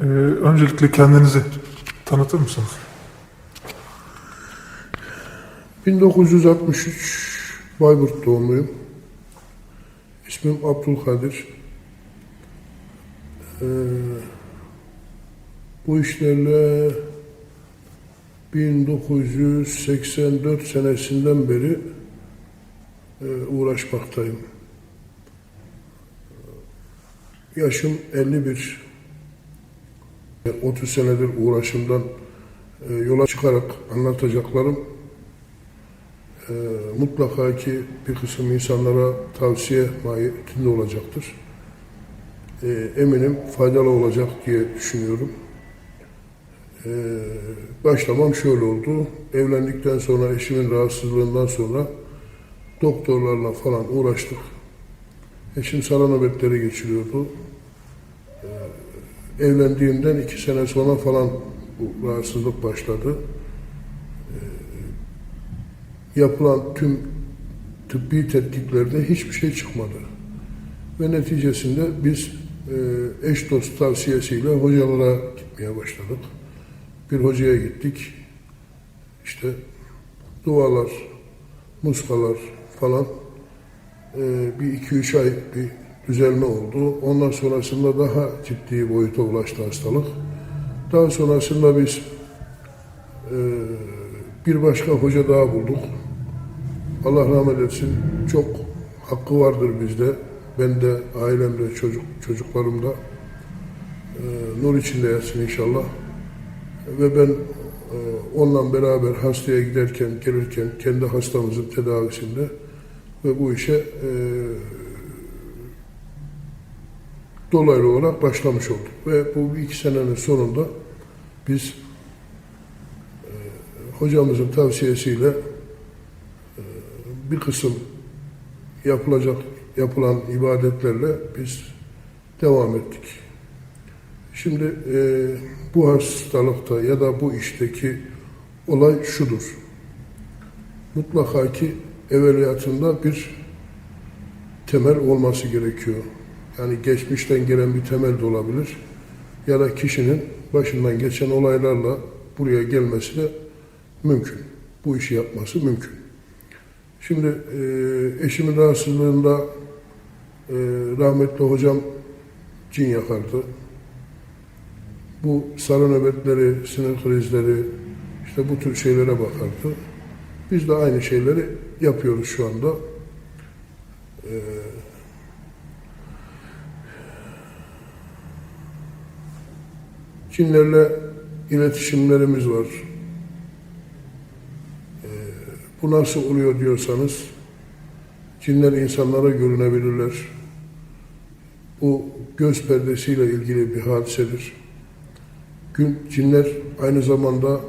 Ee, öncelikle kendinizi tanıtır mısınız? 1963 Bayburt doğumluyum. İsmim Abdülkadir. Ee, bu işlerle 1984 senesinden beri e, uğraşmaktayım. Yaşım 51. 30 senedir uğraşımdan e, yola çıkarak anlatacaklarım e, mutlaka ki bir kısım insanlara tavsiye mahiyetinde olacaktır. E, eminim faydalı olacak diye düşünüyorum. E, başlamam şöyle oldu. Evlendikten sonra eşimin rahatsızlığından sonra doktorlarla falan uğraştık. Eşim sarı nöbetleri geçiriyordu. E, evlendiğimden iki sene sonra falan bu rahatsızlık başladı yapılan tüm tıbbi tetkiklerde hiçbir şey çıkmadı. Ve neticesinde biz e, eş dost tavsiyesiyle hocalara gitmeye başladık. Bir hocaya gittik. İşte dualar, muskalar falan e, bir iki üç ay bir düzelme oldu. Ondan sonrasında daha ciddi boyuta ulaştı hastalık. Daha sonrasında biz e, bir başka hoca daha bulduk. Allah rahmet etsin. Çok hakkı vardır bizde. Ben de, ailemde, çocuk, çocuklarım da e, nur içinde yatsın inşallah. Ve ben e, onunla beraber hastaya giderken, gelirken kendi hastamızın tedavisinde ve bu işe e, dolaylı olarak başlamış olduk. Ve bu iki senenin sonunda biz e, hocamızın tavsiyesiyle e, bir kısım yapılacak yapılan ibadetlerle biz devam ettik. Şimdi e, bu hastalıkta ya da bu işteki olay şudur. Mutlaka ki evveliyatında bir temel olması gerekiyor. Yani geçmişten gelen bir temel de olabilir. Ya da kişinin başından geçen olaylarla buraya gelmesi de mümkün. Bu işi yapması mümkün. Şimdi e, eşimin rahatsızlığında e, rahmetli hocam cin yakardı. Bu sarı nöbetleri, sinir krizleri, işte bu tür şeylere bakardı. Biz de aynı şeyleri yapıyoruz şu anda. E, cinlerle iletişimlerimiz var. Bu nasıl oluyor diyorsanız, cinler insanlara görünebilirler. Bu göz perdesiyle ilgili bir hadisedir. Cinler aynı zamanda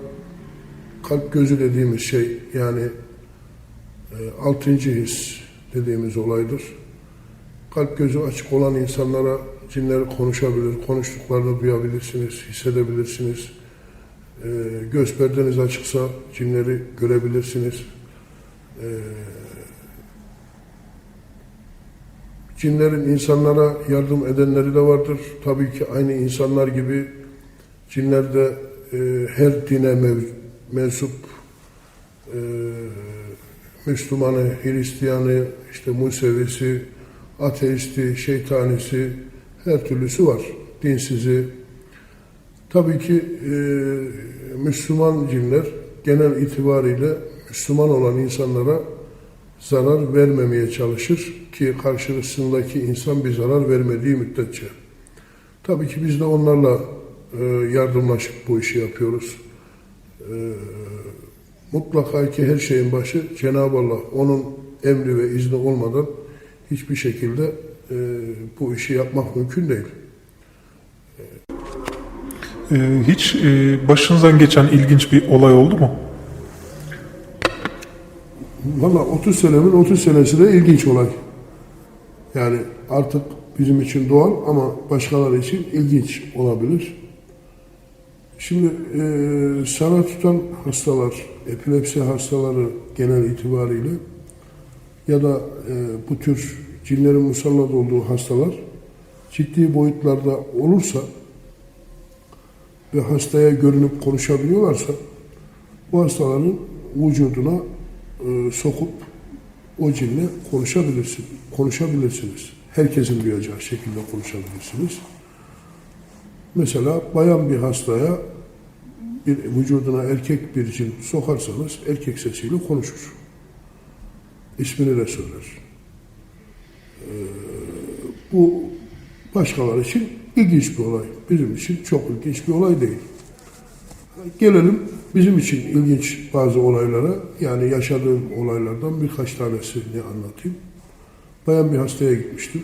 kalp gözü dediğimiz şey, yani e, altıncı his dediğimiz olaydır. Kalp gözü açık olan insanlara cinler konuşabilir, konuştuklarını duyabilirsiniz, hissedebilirsiniz. E, göz perdeniz açıksa cinleri görebilirsiniz. Ee, cinlerin insanlara yardım edenleri de vardır. Tabii ki aynı insanlar gibi cinler de e, her dine mev, mensup e, Müslümanı, Hristiyanı, işte Musevisi, ateisti, şeytanisi, her türlüsü var. Dinsizi. Tabii ki e, Müslüman cinler genel itibariyle Müslüman olan insanlara zarar vermemeye çalışır ki karşısındaki insan bir zarar vermediği müddetçe. Tabii ki biz de onlarla e, yardımlaşıp bu işi yapıyoruz. E, mutlaka ki her şeyin başı Cenab-ı Allah onun emri ve izni olmadan hiçbir şekilde e, bu işi yapmak mümkün değil. Ee, hiç e, başınızdan geçen ilginç bir olay oldu mu? Valla 30 senemin 30 senesi de ilginç olay. Yani artık bizim için doğal ama başkaları için ilginç olabilir. Şimdi e, sana tutan hastalar, epilepsi hastaları genel itibariyle ya da e, bu tür cinlerin musallat olduğu hastalar ciddi boyutlarda olursa ve hastaya görünüp konuşabiliyorlarsa bu hastaların vücuduna e, sokup o cinle konuşabilirsin, konuşabilirsiniz. Herkesin duyacağı şekilde konuşabilirsiniz. Mesela bayan bir hastaya bir vücuduna erkek bir cin sokarsanız erkek sesiyle konuşur. İsmini de söyler. Ee, bu başkaları için ilginç bir olay. Bizim için çok ilginç bir olay değil. Gelelim bizim için ilginç bazı olaylara. Yani yaşadığım olaylardan birkaç tanesini anlatayım. Bayan bir hastaya gitmiştim.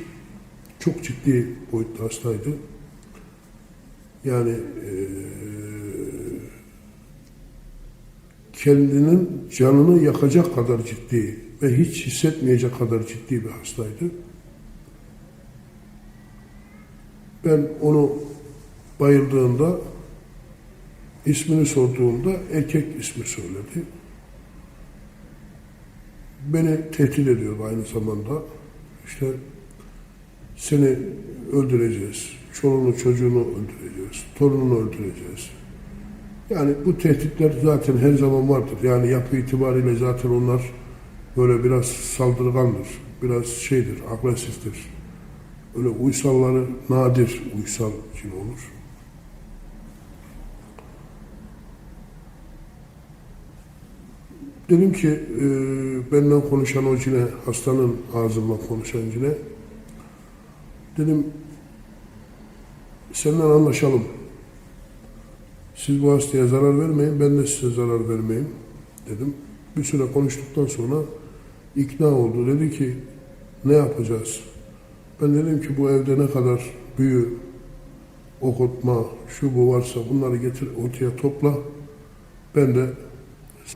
Çok ciddi boyutta hastaydı. Yani eee, kendinin canını yakacak kadar ciddi ve hiç hissetmeyecek kadar ciddi bir hastaydı. Ben onu bayıldığında ismini sorduğumda erkek ismi söyledi. Beni tehdit ediyordu aynı zamanda. İşte seni öldüreceğiz, çoluğunu çocuğunu öldüreceğiz, torununu öldüreceğiz. Yani bu tehditler zaten her zaman vardır. Yani yapı itibariyle zaten onlar böyle biraz saldırgandır, biraz şeydir, agresiftir. Öyle uysalları nadir uysal cin olur. Dedim ki e, benden konuşan o cine, hastanın ağzından konuşan cine, dedim senden anlaşalım. Siz bu hastaya zarar vermeyin, ben de size zarar vermeyeyim dedim. Bir süre konuştuktan sonra ikna oldu. Dedi ki ne yapacağız? Ben dedim ki bu evde ne kadar büyü, okutma, şu bu varsa bunları getir ortaya topla. Ben de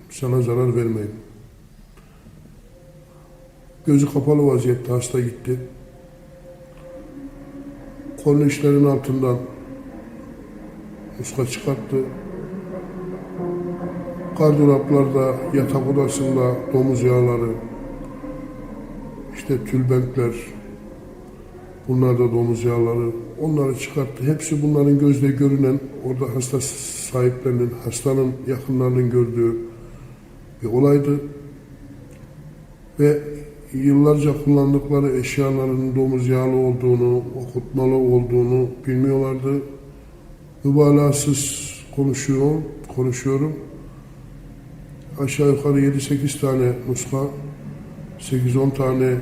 sana zarar vermeyeyim. Gözü kapalı vaziyette hasta gitti. Kornişlerin altından muska çıkarttı. Gardıraplarda, yatak odasında domuz yağları, işte tülbentler, bunlar da domuz yağları, onları çıkarttı. Hepsi bunların gözle görünen, orada hasta sahiplerinin, hastanın yakınlarının gördüğü bir olaydı. Ve yıllarca kullandıkları eşyaların domuz yağlı olduğunu, okutmalı olduğunu bilmiyorlardı. Mübalağasız konuşuyor, konuşuyorum. Aşağı yukarı 7-8 tane muska, 8-10 tane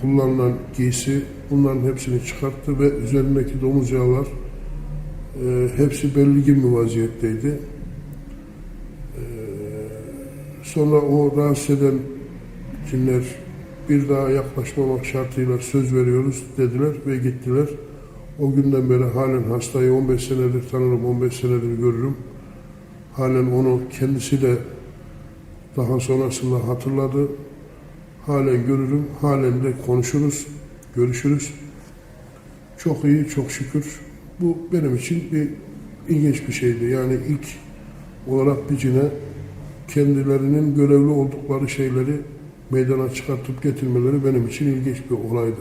kullanılan giysi bunların hepsini çıkarttı ve üzerindeki domuz yağlar e, hepsi belirgin bir vaziyetteydi. E, sonra o rahatsız eden cinler bir daha yaklaşmamak şartıyla söz veriyoruz dediler ve gittiler. O günden beri halen hastayı 15 senedir tanırım, 15 senedir görürüm. Halen onu kendisi de daha sonrasında hatırladı. Halen görürüm, halen de konuşuruz, görüşürüz. Çok iyi, çok şükür. Bu benim için bir ilginç bir şeydi. Yani ilk olarak bir cine kendilerinin görevli oldukları şeyleri meydana çıkartıp getirmeleri benim için ilginç bir olaydı.